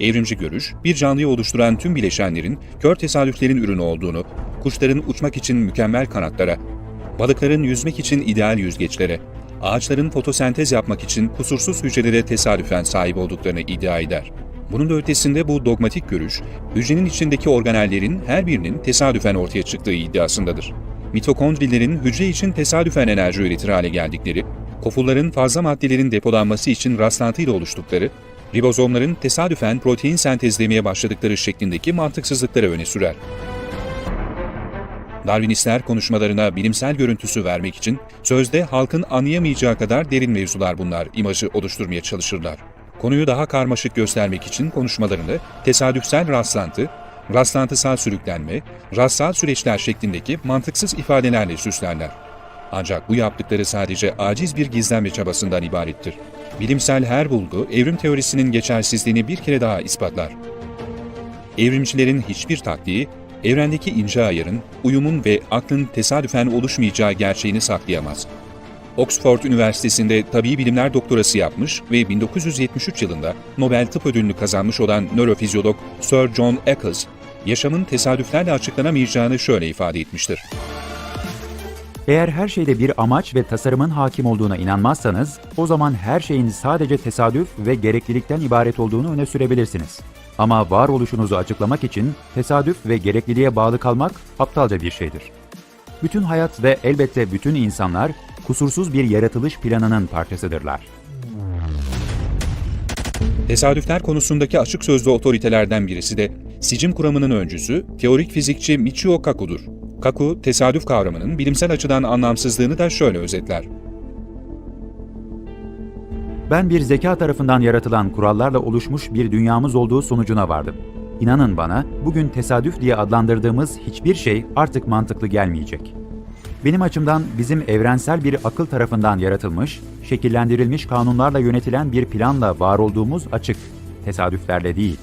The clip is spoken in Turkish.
Evrimci görüş, bir canlıyı oluşturan tüm bileşenlerin kör tesadüflerin ürünü olduğunu, kuşların uçmak için mükemmel kanatlara, balıkların yüzmek için ideal yüzgeçlere, ağaçların fotosentez yapmak için kusursuz hücrelere tesadüfen sahip olduklarını iddia eder. Bunun da ötesinde bu dogmatik görüş, hücrenin içindeki organellerin her birinin tesadüfen ortaya çıktığı iddiasındadır. Mitokondrilerin hücre için tesadüfen enerji üretir hale geldikleri, kofulların fazla maddelerin depolanması için rastlantıyla oluştukları, ribozomların tesadüfen protein sentezlemeye başladıkları şeklindeki mantıksızlıkları öne sürer. Darwinistler konuşmalarına bilimsel görüntüsü vermek için sözde halkın anlayamayacağı kadar derin mevzular bunlar imajı oluşturmaya çalışırlar. Konuyu daha karmaşık göstermek için konuşmalarını tesadüfsel rastlantı, rastlantısal sürüklenme, rastsal süreçler şeklindeki mantıksız ifadelerle süslerler. Ancak bu yaptıkları sadece aciz bir gizlenme çabasından ibarettir. Bilimsel her bulgu evrim teorisinin geçersizliğini bir kere daha ispatlar. Evrimcilerin hiçbir taktiği, evrendeki ince ayarın, uyumun ve aklın tesadüfen oluşmayacağı gerçeğini saklayamaz. Oxford Üniversitesi'nde tabii bilimler doktorası yapmış ve 1973 yılında Nobel Tıp Ödülünü kazanmış olan nörofizyolog Sir John Eccles, yaşamın tesadüflerle açıklanamayacağını şöyle ifade etmiştir. Eğer her şeyde bir amaç ve tasarımın hakim olduğuna inanmazsanız, o zaman her şeyin sadece tesadüf ve gereklilikten ibaret olduğunu öne sürebilirsiniz. Ama varoluşunuzu açıklamak için tesadüf ve gerekliliğe bağlı kalmak aptalca bir şeydir. Bütün hayat ve elbette bütün insanlar kusursuz bir yaratılış planının parçasıdırlar. Tesadüfler konusundaki açık sözlü otoritelerden birisi de sicim kuramının öncüsü teorik fizikçi Michio Kaku'dur. Kaku, tesadüf kavramının bilimsel açıdan anlamsızlığını da şöyle özetler. Ben bir zeka tarafından yaratılan kurallarla oluşmuş bir dünyamız olduğu sonucuna vardım. İnanın bana, bugün tesadüf diye adlandırdığımız hiçbir şey artık mantıklı gelmeyecek. Benim açımdan bizim evrensel bir akıl tarafından yaratılmış, şekillendirilmiş kanunlarla yönetilen bir planla var olduğumuz açık, tesadüflerle değil.